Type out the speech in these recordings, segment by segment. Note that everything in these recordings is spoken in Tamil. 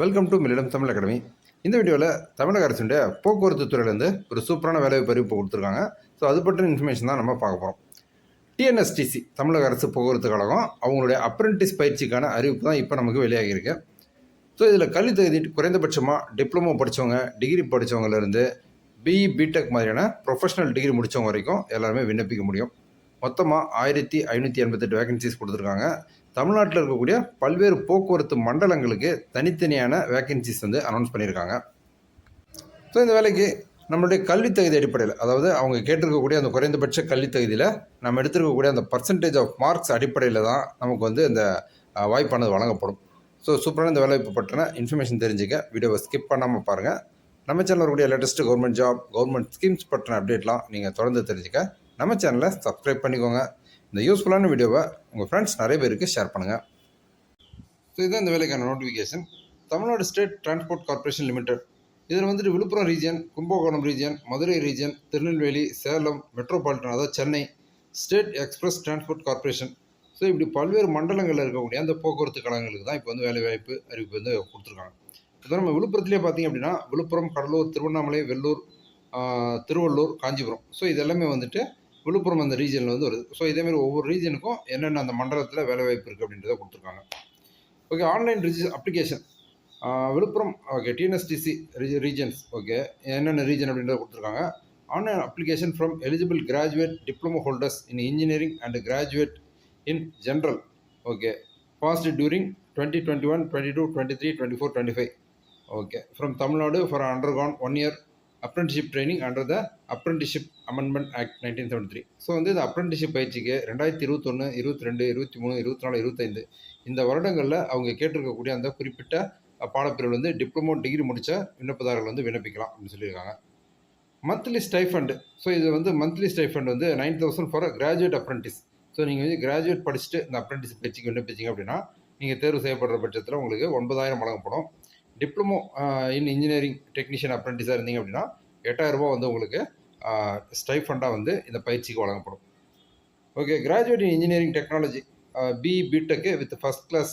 வெல்கம் டு மில்லிடம் தமிழ் அகாடமி இந்த வீடியோவில் தமிழக அரசுடைய போக்குவரத்து துறையிலேருந்து ஒரு சூப்பரான வேலைவாய்ப்பு அறிவிப்பு கொடுத்துருக்காங்க. ஸோ அது பற்றின இன்ஃபர்மேஷன் தான் நம்ம பார்க்க போகிறோம் டிஎன்எஸ்டிசி தமிழக அரசு போக்குவரத்து கழகம் அவங்களுடைய அப்ரெண்டிஸ் பயிற்சிக்கான அறிவிப்பு தான் இப்போ நமக்கு வெளியாகியிருக்கு ஸோ இதில் கல்வி தகுதி குறைந்தபட்சமாக டிப்ளமோ படித்தவங்க டிகிரி படித்தவங்கலேருந்து பிஇ பிடெக் மாதிரியான ப்ரொஃபஷனல் டிகிரி முடித்தவங்க வரைக்கும் எல்லாருமே விண்ணப்பிக்க முடியும். மொத்தமாக ஆயிரத்தி ஐநூற்றி எண்பத்தெட்டு வேகன்சிஸ் கொடுத்துருக்காங்க. தமிழ்நாட்டில் இருக்கக்கூடிய பல்வேறு போக்குவரத்து மண்டலங்களுக்கு தனித்தனியான வேக்கன்சிஸ் வந்து அனௌன்ஸ் பண்ணியிருக்காங்க. ஸோ இந்த வேலைக்கு நம்மளுடைய கல்வி தகுதி அடிப்படையில் அதாவது அவங்க கேட்டிருக்கக்கூடிய அந்த குறைந்தபட்ச கல்வி தகுதியில் நம்ம எடுத்திருக்கக்கூடிய அந்த பர்சன்டேஜ் ஆஃப் மார்க்ஸ் அடிப்படையில் தான் நமக்கு வந்து இந்த வாய்ப்பானது வழங்கப்படும். ஸோ சூப்பரான இந்த வேலைவாய்ப்பு பற்றின இன்ஃபர்மேஷன் தெரிஞ்சுக்க வீடியோவை ஸ்கிப் பண்ணாமல் பாருங்கள் நம்ம சேனலில் இருக்கக்கூடிய latest government job government schemes பற்றின அப்டேட்லாம் நீங்கள் தொடர்ந்து தெரிஞ்சுக்க. நம்ம சேனலை சப்ஸ்கிரைப் பண்ணிக்கோங்க. இந்த யூஸ்ஃபுல்லான வீடியோவை உங்கள் ஃப்ரெண்ட்ஸ் நிறைய பேருக்கு ஷேர் பண்ணுங்கள் ஸோ இதுதான் இந்த வேலைக்கான notification Tamil Nadu state transport corporation limited இதில் வந்துட்டு Villupuram region Kumbakonam region Madurai region Tirunelveli Salem metropolitan அதாவது Chennai state express transport corporation so இப்படி பல்வேறு மண்டலங்களில் இருக்கக்கூடிய அந்த போக்குவரத்து கழகங்களுக்கு தான் இப்போ வந்து வேலைவாய்ப்பு அறிவிப்பு வந்து கொடுத்துருக்காங்க. இப்போ நம்ம விழுப்புரத்துலேயே பார்த்தீங்க அப்படின்னா விழுப்புரம் கடலூர் திருவண்ணாமலை வெள்ளூர் திருவள்ளூர் காஞ்சிபுரம். ஸோ இது எல்லாமே வந்துட்டு விழுப்புரம் அந்த ரீஜனில் வந்து வருது. ஸோ இதேமாதிரி ஒவ்வொரு ரீஜனுக்கும் என்னென்ன அந்த மண்டலத்தில் வேலைவாய்ப்பு இருக்குது அப்படின்றத கொடுத்துருக்காங்க. Okay online Riji application Villupuram okay TNSTC regions okay என்னென்ன ரீஜன் அப்படின்றத கொடுத்துருக்காங்க online application from eligible graduate diploma holders in engineering and graduate in general okay passed during twenty twenty one twenty two twenty three twenty four twenty five okay from Tamil Nadu for undergone one year apprenticeship training under the apprenticeship amendment act nineteen seventy three so வந்து இந்த அப்ரெண்டிஷிப் பயிற்சிக்கு ரெண்டாயிரத்தி இருபத்தொன்று இருபத்தி ரெண்டு இருபத்தி மூணு இருபத்தி நாலு இருபத்தைந்து இந்த வருடங்களில் அவங்க கேட்டிருக்கக்கூடிய அந்த குறிப்பிட்ட பாடப்பிரிவில் வந்து டிப்ளமோ டிகிரி முடித்த விண்ணப்பதாரர்கள் வந்து விண்ணப்பிக்கலாம் அப்படின்னு சொல்லியிருக்காங்க. மந்த்லி ஸ்டைஃபண்ட் ஸோ இது வந்து மந்த்லி ஸ்டைஃபண்ட் வந்து nine thousand for graduate apprentice so நீங்கள் வந்து கிராஜுவேட் படிச்சுட்டு இந்த அப்ரெண்டிஸ் பயிற்சிக்கு விண்ணப்பிச்சிங்க அப்படின்னா நீங்கள் தேர்வு செய்யப்படுற பட்சத்தில் உங்களுக்கு ஒன்பதாயிரம் வழங்கப்படும். டிப்ளமோ இன் இன்ஜினியரிங் டெக்னீஷியன் அப்ரெண்டிஸாக இருந்தீங்க அப்படின்னா எட்டாயிரம் ரூபாய் வந்து உங்களுக்கு uh, ஸ்டைஃபண்டாக வந்து இந்த பயிற்சிக்கு வழங்கப்படும். Okay graduate in engineering technology B BTech with first class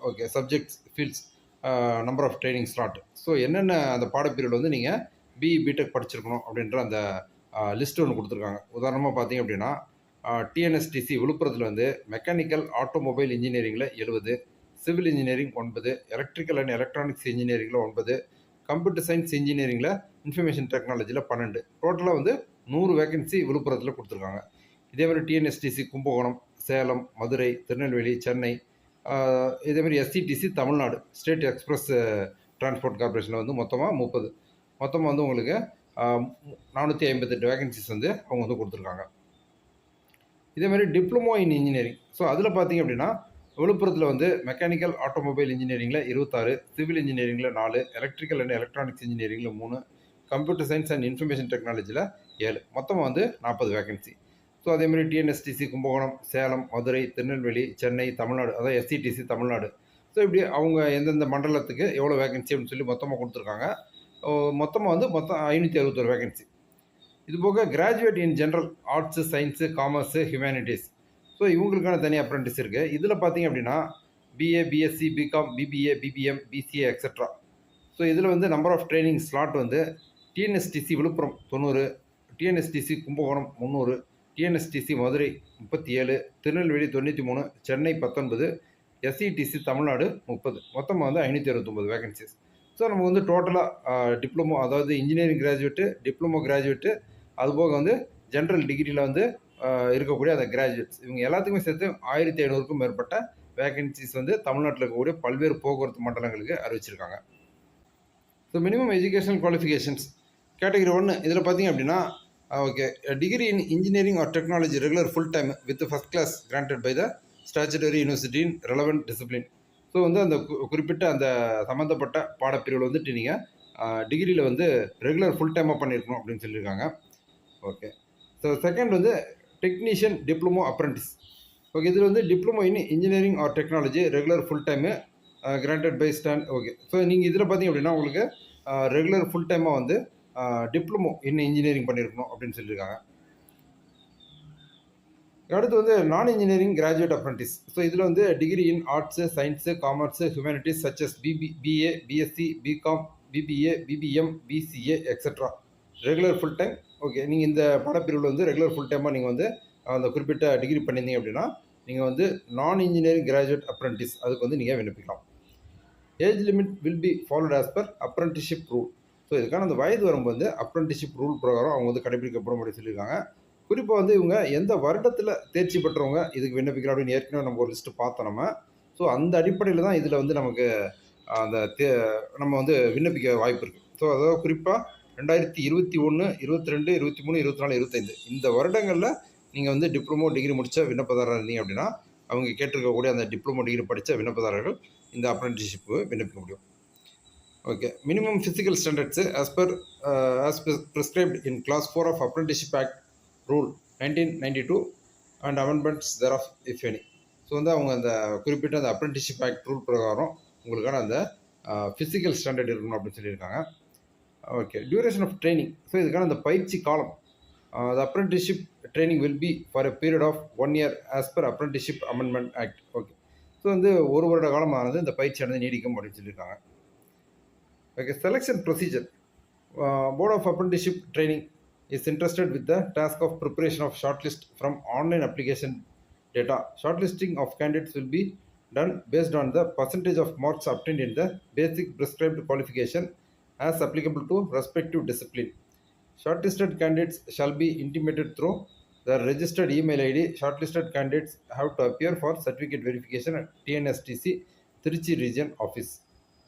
okay subjects fields number of training slot so என்னென்ன அந்த பாடப்பிரிவில் வந்து நீங்கள் பி பிடெக் படிச்சிருக்கணும் அப்படின்ற அந்த uh, லிஸ்ட் ஒன்று கொடுத்துருக்காங்க. உதாரணமாக பார்த்தீங்க அப்படின்னா uh, டிஎன்எஸ்டிசி விழுப்புரத்தில் வந்து மெக்கானிக்கல் ஆட்டோமொபைல் இன்ஜினியரிங்கில் எழுபது சிவில் இன்ஜினியரிங் ஒன்பது எலக்ட்ரிக்கல் அண்ட் எலக்ட்ரானிக்ஸ் இன்ஜினியரிங்கில் ஒன்பது கம்ப்யூட்டர் சயின்ஸ் இன்ஜினியரிங்கில் இன்ஃபர்மேஷன் டெக்னாலஜியில் பன்னெண்டு. டோட்டலாக வந்து நூறு வேகன்சி விழுப்புரத்தில் கொடுத்துருக்காங்க. இதே மாதிரி டிஎன்எஸ்டிசி கும்பகோணம் சேலம் மதுரை திருநெல்வேலி சென்னை ஆஹ் இதே மாதிரி SCTC Tamil Nadu state express transport கார்பரேஷனில் வந்து மொத்தமாக முப்பது. மொத்தமாக வந்து உங்களுக்கு நானூற்றி ஐம்பத்தெட்டு வேகன்சிஸ் வந்து அவங்க வந்து கொடுத்துருக்காங்க. இதே மாதிரி டிப்ளமோ இன் இன்ஜினியரிங் ஸோ அதில் பார்த்தீங்க அப்படின்னா விழுப்புரத்தில் வந்து மெக்கானிக்கல் ஆட்டோமொபைல் இன்ஜினியரிங்கில் இருபத்தாறு சிவில் இன்ஜினியரிங்கில் நாலு எலக்ட்ரிக்கல் அண்ட் எலக்ட்ரானிக்ஸ் இன்ஜினியரிங்கில் மூணு கம்ப்யூட்டர் சயின்ஸ் அண்ட் இன்ஃபர்மேஷன் டெக்னாலஜியில் ஏழு. மொத்தமாக வந்து நாற்பது வேகன்சி ஸோ அதே மாதிரி டிஎன்எஸ்டிசி கும்பகோணம் சேலம் மதுரை திருநெல்வேலி சென்னை தமிழ்நாடு அதாவது எஸ்சிடிசி தமிழ்நாடு. ஸோ இப்படி அவங்க எந்தெந்த மண்டலத்துக்கு எவ்வளோ வேகன்சி அப்படின்னு சொல்லி மொத்தமாக கொடுத்துருக்காங்க. மொத்தமாக வந்து மொத்தம் ஐநூற்றி அறுபத்தொரு வேகன்சி இது போக graduate in general arts science commerce humanities so இவங்களுக்கான தனி அப்ரெண்டிஸ் இருக்குது இதில் பார்த்தீங்க அப்படின்னா BA BSc BCom BBA BBM BCA etcetera so இதில் வந்து நம்பர் ஆஃப் ட்ரைனிங் ஸ்லாட் வந்து டிஎன்எஸ்டிசி விழுப்புரம் தொண்ணூறு டிஎன்எஸ்டிசி கும்பகோணம் முந்நூறு டிஎன்எஸ்டிசி மதுரை முப்பத்தி ஏழு திருநெல்வேலி தொண்ணூற்றி மூணு சென்னை பத்தொன்பது எஸ்சிடிசி தமிழ்நாடு முப்பது. மொத்தமாக வந்து ஐநூற்றி அறுபத்தொம்பது வேகன்சிஸ் ஸோ நம்ம வந்து டோட்டலாக டிப்ளமோ அதாவது இன்ஜினியரிங் கிராஜுவேட்டு டிப்ளமோ கிராஜுவேட்டு அதுபோக வந்து ஜென்ரல் டிகிரியில் வந்து இருக்கக்கூடிய அந்த கிராஜுவேட்ஸ் இவங்க எல்லாத்துக்குமே சேர்த்து ஆயிரத்தி ஐநூறுக்கும் மேற்பட்ட வேகன்சிஸ் வந்து தமிழ்நாட்டில் இருக்கக்கூடிய பல்வேறு போக்குவரத்து மண்டலங்களுக்கு அறிவிச்சிருக்காங்க. So minimum educational qualifications category ஒன்று இதில் பார்த்தீங்க அப்படின்னா okay degree in engineering or technology regular full time with first class granted by the statutory university in relevant discipline so வந்து அந்த கு- குறிப்பிட்ட அந்த சம்மந்தப்பட்ட பாடப்பிரிவில் வந்துட்டு நீங்கள் டிகிரியில் வந்து ரெகுலர் ஃபுல் டைமாக பண்ணியிருக்கணும் அப்படின்னு சொல்லியிருக்காங்க ஓகே ஸோ செகண்ட் வந்து டெக்னீஷியன் டிப்ளமோ அப்ரெண்டிஸ் ஓகே இதில் வந்து diploma in engineering or technology regular full time granted by stand okay so நீங்கள் இதில் பார்த்தீங்க அப்படின்னா உங்களுக்கு ரெகுலர் ஃபுல் டைமாக வந்து டிப்ளமோ இன் இன்ஜினியரிங் பண்ணியிருக்கணும் அப்படின்னு சொல்லியிருக்காங்க அடுத்து வந்து நான் இன்ஜினியரிங் கிராஜுவேட் அப்ரண்டிஸ் ஸோ இதில் வந்து degree in arts science commerce humanities such as BB BA BSc BCom BBA BBM BCA etcetera regular full time okay நீங்கள் இந்த பாடப்பிரிவில் வந்து ரெகுலர் ஃபுல் டைமாக நீங்கள் வந்து அந்த குறிப்பிட்ட டிகிரி பண்ணியிருந்தீங்க அப்படின்னா நீங்கள் வந்து நான் இன்ஜினியரிங் கிராஜுவேட் அப்ரண்டிஸ் அதுக்கு வந்து நீங்கள் விண்ணப்பிக்கலாம். Age limit will be followed as per apprenticeship rule so இதுக்கான அந்த வயது வரும்போது அப்ரண்டிஷிப் ரூல் பிரகாரம் அவங்க வந்து கடைபிடிக்கப்படும் அப்படின்னு சொல்லியிருக்காங்க. குறிப்பாக வந்து இவங்க எந்த வருடத்தில் தேர்ச்சி பெற்றவங்க இதுக்கு விண்ணப்பிக்கிறோம் அப்படின்னு ஏற்கனவே நம்ம ஒரு லிஸ்ட்டு பார்த்தோம் நம்ம. ஸோ அந்த அடிப்படையில் தான் இதில் வந்து நமக்கு அந்த தே நம்ம வந்து விண்ணப்பிக்க வாய்ப்பு இருக்குது ஸோ அதாவது குறிப்பாக ரெண்டாயிரத்தி இருபத்தி ஒன்று இருபத்தி ரெண்டு இருபத்தி மூணு இருபத்தி நாலு இருபத்தைந்து இந்த வருடங்களில் நீங்கள் வந்து டிப்ளமோ டிகிரி முடித்த விண்ணப்பதாரர் இருந்தீங்க அப்படின்னா அவங்க கேட்டிருக்கக்கூடிய அந்த டிப்ளமோ டிகிரி படித்த விண்ணப்பதாரர்கள் இந்த அப்ரண்டிஷிப்பு விண்ணப்பிக்க முடியும். Okay minimum physical standards as per as prescribed in class four of apprenticeship act rule nineteen ninety two and amendments thereof if any so வந்து அவங்க அந்த குறிப்பிட்ட அந்த அப்ரண்டிஷிப் ஆக்ட் ரூல் பிரகாரம் உங்களுக்கான அந்த uh, ஃபிசிக்கல் ஸ்டாண்டர்ட் இருக்கணும் அப்படின்னு சொல்லியிருக்காங்க. Okay duration of training so இதுக்கான அந்த பயிற்சி காலம் the apprenticeship training will be for a period of one year as per apprenticeship amendment act okay so வந்து ஒரு வருட காலமானது இந்த பயிற்சியானது நீடிக்கும் அப்படின்னு சொல்லியிருக்காங்க okay selection procedure board of apprenticeship training is interested with the task of preparation of short list from online application data short listing of candidates will be done based on the percentage of marks obtained in the basic prescribed qualification as applicable to respective discipline. Shortlisted candidates shall be intimated through the registered email ID. Shortlisted candidates have to appear for certificate verification at TNSTC Trichy region office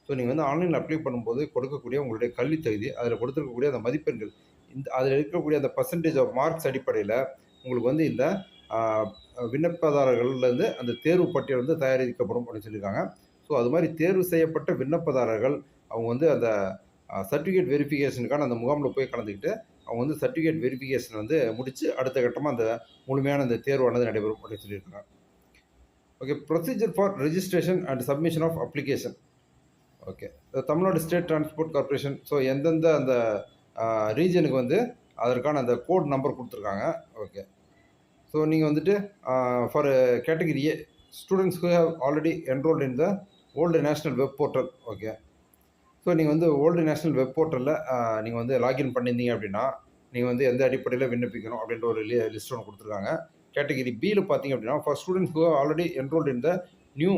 so நீங்கள் வந்து ஆன்லைனில் அப்ளை பண்ணும்போது கொடுக்கக்கூடிய உங்களுடைய கல்வி தகுதி அதில் கொடுத்துருக்கக்கூடிய அந்த மதிப்பெண்கள் இந்த அதில் இருக்கக்கூடிய அந்த பர்சன்டேஜ் ஆஃப் மார்க்ஸ் அடிப்படையில் உங்களுக்கு வந்து இந்த விண்ணப்பதாரர்கள்லேருந்து அந்த தேர்வு பட்டியல் வந்து தயாரிக்கப்படும் அப்படின்னு சொல்லியிருக்காங்க ஸோ அது மாதிரி தேர்வு செய்யப்பட்ட விண்ணப்பதாரர்கள் அவங்க வந்து அந்த சர்டிஃபிகேட் வெரிஃபிகேஷனுக்கான அந்த முகாமில் போய் கலந்துக்கிட்டு அவங்க வந்து சர்டிஃபிகேட் வெரிஃபிகேஷன் வந்து முடித்து அடுத்த கட்டமாக அந்த முழுமையான அந்த தேர்வானது நடைபெறும் அப்படின்னு சொல்லியிருக்காங்க. Okay procedure for registration and submission of application okay Tamil Nadu state transport corporation so எந்தெந்த அந்த ரீஜனுக்கு வந்து அதற்கான அந்த கோட் நம்பர் கொடுத்துருக்காங்க. ஓகே ஸோ நீங்கள் வந்துட்டு for category A students who have already enrolled in the old national web portal okay so நீங்கள் வந்து ஓல்டு நேஷ்னல் வெப் போர்ட்டலில் நீங்கள் வந்து லாகின் பண்ணியிருந்தீங்க அப்படின்னா நீங்கள் வந்து எந்த அடிப்படையில் விண்ணப்பிக்கணும் அப்படின்ற ஒரு லி லிஸ்ட் ஒன்று கொடுத்துருக்காங்க. கேட்டகிரி பியில் பார்த்தீங்க அப்படின்னா for students who already enrolled in the new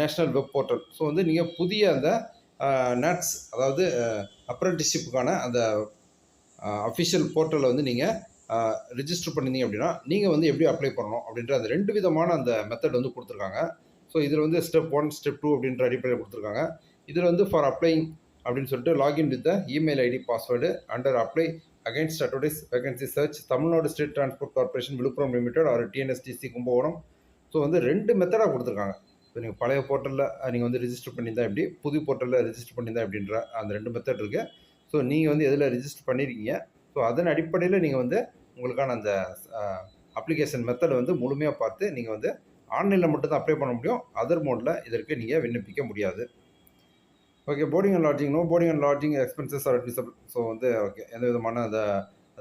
national web portal so வந்து நீங்கள் புதிய அந்த நட்ஸ் அதாவது அப்ரண்டிஷிப்புக்கான அந்த அஃபிஷியல் போர்ட்டலில் வந்து நீங்கள் ரிஜிஸ்டர் பண்ணியிருந்தீங்க அப்படின்னா நீங்கள் வந்து எப்படி அப்ளை பண்ணணும் அப்படின்ற அந்த ரெண்டு விதமான அந்த மெத்தட் வந்து கொடுத்துருக்காங்க. ஸோ இதில் வந்து ஸ்டெப் ஒன் ஸ்டெப் டூ அப்படின்ற அடிப்படையில் கொடுத்துருக்காங்க. இதில் வந்து ஃபார் அப்ளைங் அப்படின்னு சொல்லிட்டு login with the email ID password under apply against advertise vacancy search Tamil Nadu state transport corporation Villupuram limited or TNSTC Kumbakonam so வந்து ரெண்டு மெத்தடாக கொடுத்துருக்காங்க. இப்போ நீங்கள் பழைய போர்ட்டலில் நீங்கள் வந்து ரிஜிஸ்டர் பண்ணியிருந்தா எப்படி? புது போர்ட்டலில் ரிஜிஸ்டர் பண்ணியிருந்தா அப்படின்ற அந்த ரெண்டு மெத்தட் இருக்குது ஸோ நீங்கள் வந்து எதில் ரிஜிஸ்டர் பண்ணியிருக்கீங்க ஸோ அதன் அடிப்படையில் நீங்கள் வந்து உங்களுக்கான அந்த அப்ளிகேஷன் மெத்தடை வந்து முழுமையாக பார்த்து நீங்கள் வந்து ஆன்லைனில் மட்டும்தான் அப்ளை பண்ண முடியும். அதர் மோடில் இதற்கு நீங்கள் விண்ணப்பிக்க முடியாது. Okay boarding and lodging no boarding and lodging expenses are admissible so வந்து ஓகே எந்த விதமான அந்த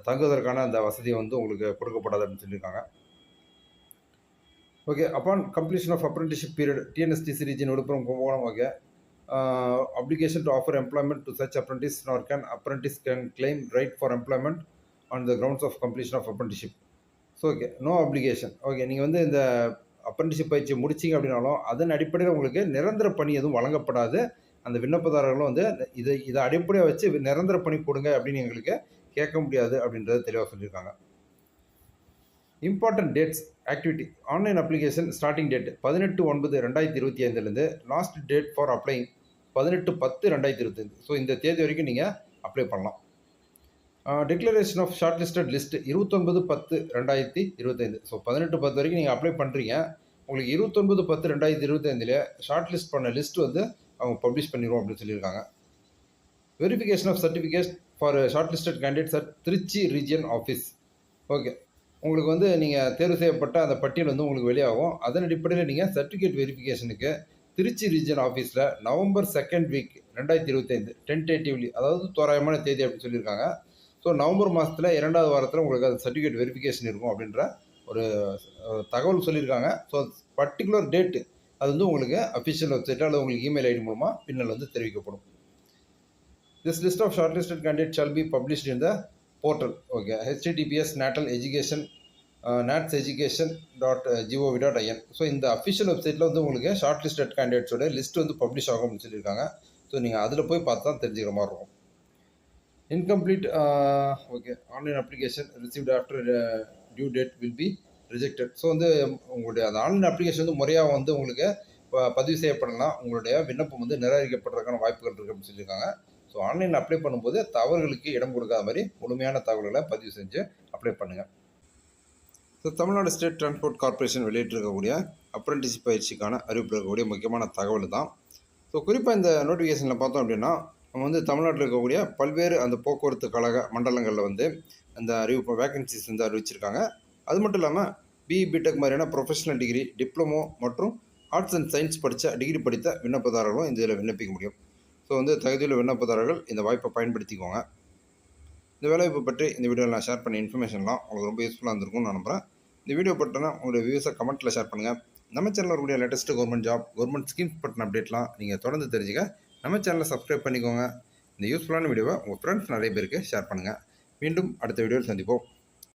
தங்குவதற்கான அந்த வசதியை வந்து உங்களுக்கு கொடுக்கப்படாது அப்படின்னு சொல்லியிருக்காங்க. Okay upon completion of apprenticeship period TNSTC region Villupuram Kumbakonam okay application to offer employment to such apprentice nor can apprentice can claim right for employment on the grounds of completion of apprenticeship so okay no application okay நீங்கள் வந்து இந்த அப்ரெண்டிஷிப் பயிற்சி முடிச்சிங்க அப்படின்னாலும் அதன் அடிப்படையில் உங்களுக்கு நிரந்தர பணி எதுவும் வழங்கப்படாது. அந்த விண்ணப்பதாரர்களும் வந்து இதை இதை அடிப்படையாக வச்சு நிரந்தர பணி கொடுங்க அப்படின்னு எங்களுக்கு கேட்க முடியாது அப்படின்றத தெளிவாக சொல்லியிருக்காங்க. Important dates activity online application starting date பதினெட்டு ஒன்பது ரெண்டாயிரத்தி இருபத்தி ஐந்துலேருந்து லாஸ்ட் டேட் ஃபார் அப்ளைங் பதினெட்டு பத்து ரெண்டாயிரத்தி இருபத்தைந்து ஸோ இந்த தேதி வரைக்கும் நீங்கள் அப்ளை பண்ணலாம். Declaration of short listed list இருபத்தொன்பது பத்து ரெண்டாயிரத்தி இருபத்தைந்து ஸோ பதினெட்டு பத்து வரைக்கும் நீங்கள் அப்ளை பண்ணுறீங்க உங்களுக்கு இருபத்தொன்பது பத்து ரெண்டாயிரத்தி இருபத்தைந்துல ஷார்ட் லிஸ்ட் பண்ண லிஸ்ட் வந்து அவங்க பப்ளிஷ் பண்ணிடுவோம் அப்படின்னு சொல்லியிருக்காங்க. Verification of certificate for short listed candidates at Trichy region office okay உங்களுக்கு வந்து நீங்கள் தேர்வு செய்யப்பட்ட அந்த பட்டியல் வந்து உங்களுக்கு வெளியாகும். அதன் அடிப்படையில் நீங்கள் சர்டிஃபிகேட் வெரிஃபிகேஷனுக்கு திருச்சி ரீஜன் ஆஃபீஸில் நவம்பர் செகண்ட் வீக் ரெண்டாயிரத்தி இருபத்தைந்து டென்டேட்டிவ்லி அதாவது தோராயமான தேதி அப்படின்னு சொல்லியிருக்காங்க. ஸோ நவம்பர் மாதத்தில் இரண்டாவது வாரத்தில் உங்களுக்கு அந்த சர்டிஃபிகேட் வெரிஃபிகேஷன் இருக்கும் அப்படின்ற ஒரு தகவல் சொல்லியிருக்காங்க. ஸோ பர்டிகுலர் டேட்டு அது வந்து உங்களுக்கு அஃபிஷியல் வெப்சைட்டில் அல்லது உங்களுக்கு இமெயில் ஐடி மூலமாக பின்னல் வந்து தெரிவிக்கப்படும். This list of short listed candidate shall be published in the portal okay HTTPS natal education nats education dot gov dot in so இந்த அஃபிஷியல் வெப்சைட்டில் வந்து உங்களுக்கு ஷார்ட் லிஸ்டட் கேண்டிடேட்ஸோட லிஸ்ட் வந்து பப்ளிஷ் ஆகும் அப்படின்னு சொல்லியிருக்காங்க. ஸோ நீங்கள் அதில் போய் பார்த்து தான் தெரிஞ்சுக்கிற மாதிரி இருக்கும். Incomplete okay online application received after due date will be rejected so வந்து உங்களுடைய அந்த ஆன்லைன் அப்ளிகேஷன் வந்து முறையாக வந்து உங்களுக்கு பதிவு செய்யப்படலாம். உங்களுடைய விண்ணப்பம் வந்து நிராகரிக்கப்படுறதுக்கான வாய்ப்புகள் இருக்குது அப்படின்னு சொல்லியிருக்காங்க. ஸோ ஆன்லைனில் அப்ளை பண்ணும்போது தவறுகளுக்கு இடம் கொடுக்காத மாதிரி முழுமையான தகவல்களை பதிவு செஞ்சு அப்ளை பண்ணுங்கள் so Tamil Nadu state transport corporation வெளியிட்டிருக்கக்கூடிய apprentice பயிற்சிக்கான அறிவிப்பு இருக்கக்கூடிய முக்கியமான தகவல் தான். ஸோ குறிப்பாக இந்த நோட்டிஃபிகேஷனில் பார்த்தோம் அப்படின்னா நம்ம வந்து தமிழ்நாட்டில் இருக்கக்கூடிய பல்வேறு அந்த போக்குவரத்து கழக மண்டலங்களில் வந்து அந்த அறிவிப்பு வேகன்சிஸ் வந்து அறிவிச்சிருக்காங்க. அது மட்டும் இல்லாமல் பிஇ பிடெக் மாதிரியான ப்ரொஃபஷனல் டிகிரி டிப்ளமோ மற்றும் ஆர்ட்ஸ் அண்ட் சயின்ஸ் படித்த டிகிரி படித்த விண்ணப்பதாரர்களும் இதில் விண்ணப்பிக்க முடியும். ஸோ வந்து தகுதியுள்ள விண்ணப்பதாரர்கள் இந்த வாய்ப்பை பயன்படுத்திக்கோங்க. இந்த வேலைவாய்ப்பு பற்றி இந்த வீடியோவில் நான் ஷேர் பண்ண இன்ஃபர்மேஷன்லாம் உங்களுக்கு ரொம்ப யூஸ்ஃபுல்லாக இருந்திருக்கும்னு நான் நம்புகிறேன் இந்த வீடியோ பற்றினா உங்களுடைய வியூஸை கமெண்ட்டில் ஷேர் பண்ணுங்கள் நம்ம சேனலில் இருக்கக்கூடிய latest government job government schemes பற்றின அப்டேட்லாம் நீங்கள் தொடர்ந்து தெரிஞ்சுக்க நம்ம சேனலை சப்ஸ்கிரைப் பண்ணிக்கோங்க. இந்த யூஸ்ஃபுல்லான வீடியோவை உங்கள் ஃப்ரெண்ட்ஸ் நிறைய பேருக்கு ஷேர் பண்ணுங்கள் மீண்டும் அடுத்த வீடியோவில் சந்திப்போம்.